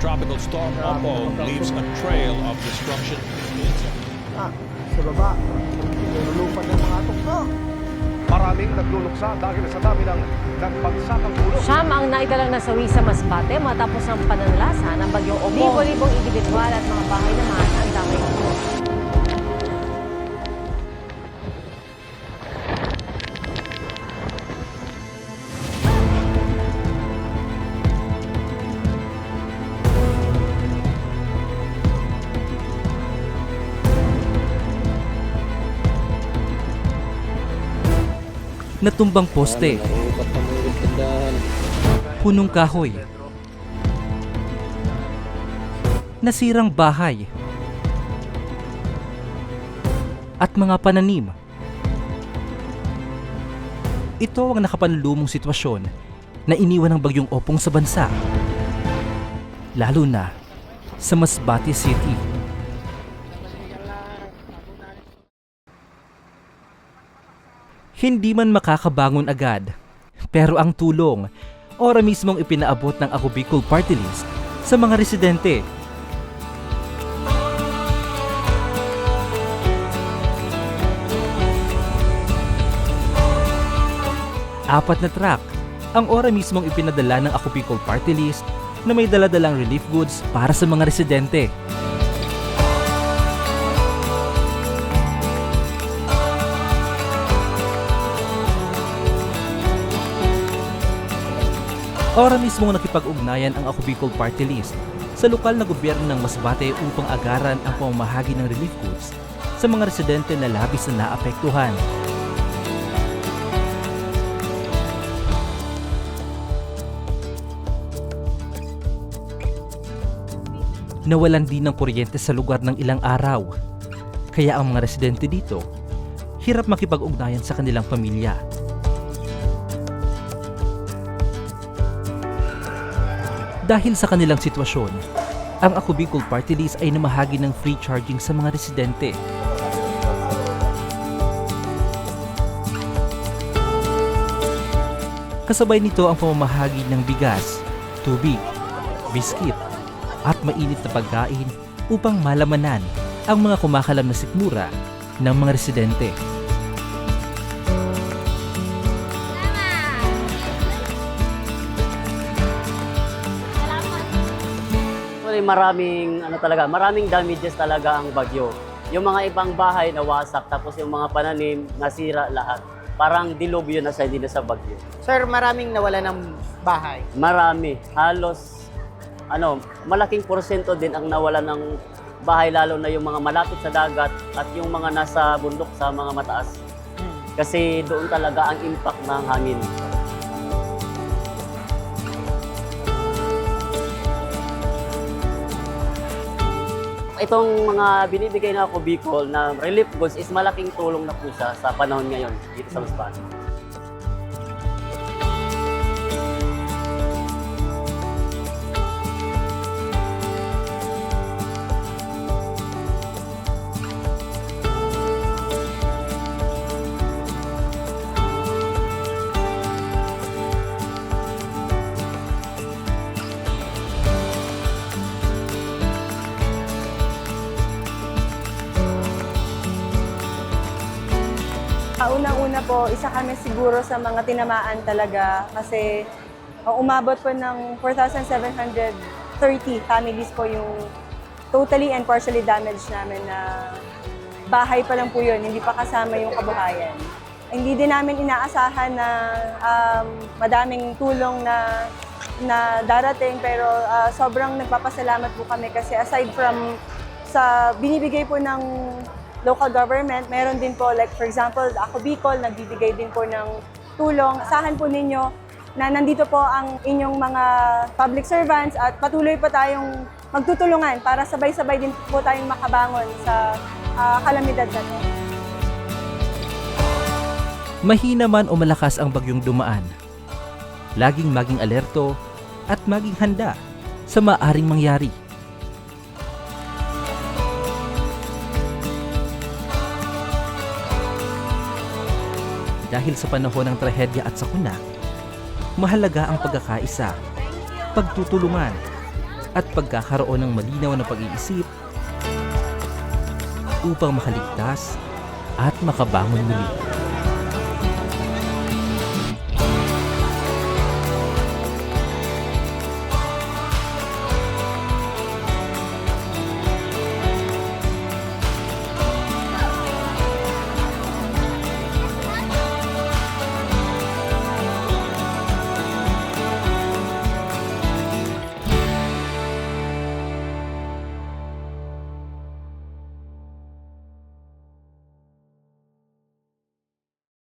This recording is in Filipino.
Tropical Storm Opo leaves a trail of destruction. Ah, sa baba. Nilulupad ng mga tukso. Maraming nagluluksa dahil sa dami ng nagpagsakang ulo. Siyam ang naitalang nasawi sa Masbate matapos ang pananalasa ng bagyong Opo. Libo-libong individual at mga bahay naman ang damay ulo. Natumbang poste, punong kahoy, nasirang bahay, at mga pananim. Ito ang nakapanlumong sitwasyon na iniwan ng bagyong opong sa bansa. Lalo na sa Masbate City. Hindi man makakabangon agad, pero ang tulong, ora mismong ipinaabot ng Ako Party List sa mga residente. Apat na truck ang ora mismong ipinadala ng Ako Party List na may daladalang relief goods para sa mga residente. Ora mismo nakipag-ugnayan ang Ako Party List sa lokal na gobyerno ng Masbate upang agaran ang pamamahagi ng relief goods sa mga residente na labis na naapektuhan. Nawalan din ng kuryente sa lugar ng ilang araw. Kaya ang mga residente dito, hirap makipag-ugnayan sa kanilang pamilya. Dahil sa kanilang sitwasyon, ang Ako Bicol Party List ay namahagi ng free charging sa mga residente. Kasabay nito ang pamamahagi ng bigas, tubig, biskit, at mainit na pagkain upang malamanan ang mga kumakalam na sikmura ng mga residente. Actually, maraming ano talaga, maraming damages talaga ang bagyo. Yung mga ibang bahay nawasak tapos yung mga pananim nasira lahat. Parang dilubyo na sa hindi na sa bagyo. Sir, maraming nawala ng bahay. Marami, halos ano, malaking porsyento din ang nawala ng bahay lalo na yung mga malapit sa dagat at yung mga nasa bundok sa mga mataas. Kasi doon talaga ang impact ng hangin. Itong mga binibigay na ako Bicol na relief goods is malaking tulong na po siya sa panahon ngayon dito sa Masbate. Unang-una po, isa kami siguro sa mga tinamaan talaga kasi uh, umabot po ng 4,730 families po yung totally and partially damaged namin na bahay pa lang po yun, hindi pa kasama yung kabuhayan. Hindi din namin inaasahan na um, madaming tulong na na darating pero ah, sobrang nagpapasalamat po kami kasi aside from sa binibigay po ng local government, meron din po like for example, ako Bicol, nagbibigay din po ng tulong. Asahan po ninyo na nandito po ang inyong mga public servants at patuloy pa tayong magtutulungan para sabay-sabay din po tayong makabangon sa ah, kalamidad na to. Mahina man o malakas ang bagyong dumaan. Laging maging alerto at maging handa sa maaring mangyari. Dahil sa panahon ng trahedya at sakuna, mahalaga ang pagkakaisa, pagtutulungan, at pagkakaroon ng malinaw na pag-iisip upang makaligtas at makabangon muli.